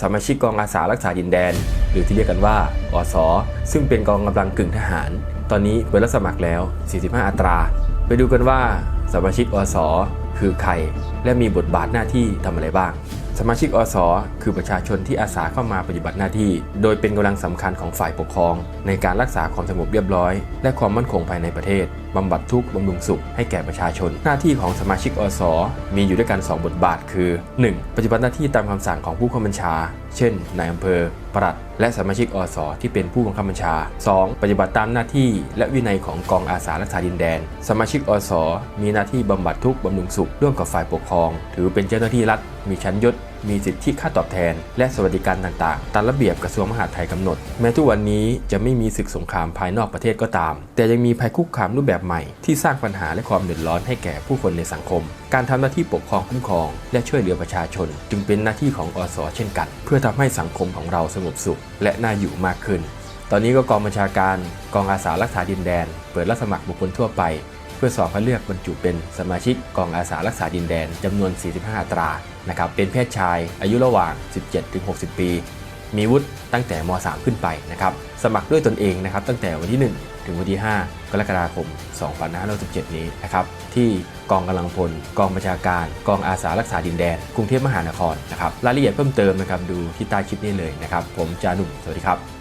สมาชิกกองอาสารักษาดินแดน หรือที่เรียกกันว่าอสซึ่งเป็นกองกำลังกึ่งทหาร ตอนนี้เปิดรับสมัครแล้ว 45 อัตรา ไปดูกันว่าสมาชิกอสคือใคร และมีบทบาทหน้าที่ทำอะไรบ้าง สมาชิกอสคือประชาชนที่อาสาเข้ามาปฏิบัติหน้าที่ โดยเป็นกำลังสำคัญของฝ่ายปกครอง ในการรักษาความสงบเรียบร้อย และความมั่นคงภายในประเทศ บำบัดทุกข์บำรุงสุขให้แก่ประชาชน หน้าที่ของสมาชิกอสมีอยู่ด้วยกัน 2 บทบาทคือ 1. ปฏิบัติหน้าที่ตามคำสั่งของผู้ข้าบัญชา เช่นนายอำเภอปลัดและสมาชิกอสที่เป็นผู้บังคับบัญชา 2. ปฏิบัติตามหน้าที่และวินัยของกองอาสารักษาดินแดน สมาชิกอสมีหน้าที่บำบัดทุกข์บำรุงสุขร่วมกับฝ่ายปกครอง ถือเป็นเจ้าหน้าที่รัฐมีชั้นยศ มีสิทธิค่าตอบแทน และสวัสดิการต่างๆ ตามระเบียบกระทรวงมหาดไทยกำหนด แม้ทุกวันนี้จะไม่มีศึกสงครามภายนอกประเทศก็ตาม แต่ยังมีภัยคุกคามรูปแบบใหม่ที่สร้างปัญหาและความเดือดร้อนให้แก่ผู้คนในสังคม การทำหน้าที่ปกครองคุ้มครอง และช่วยเหลือประชาชน จึงเป็นหน้าที่ของอสเช่นกัน เพื่อทำให้สังคมของเราสงบสุข และน่าอยู่มากขึ้น ตอนนี้ก็กองบัญชาการ กองอาสารักษาดินแดน เปิดรับสมัครบุคคลทั่วไป เพื่อสอบคัดเลือกบรรจุเป็นสมาชิกกองอาสารักษาดินแดนจำนวน 45 อัตรานะครับเป็นเพศชายอายุระหว่าง 17-60 ปี มีวุฒิตั้งแต่ม .3 ขึ้นไปนะครับสมัครด้วยตนเองนะครับตั้งแต่วันที่ 1 ถึงวันที่ 5 กรกฎาคม 2567 นี้นะครับที่กองกำลังพล กองประชาการ กองอาสารักษาดินแดน กรุงเทพมหานครนะครับรายละเอียดเพิ่มเติมนะครับดูที่ใต้คลิปนี้เลยนะครับผมจานุ่มสวัสดีครับ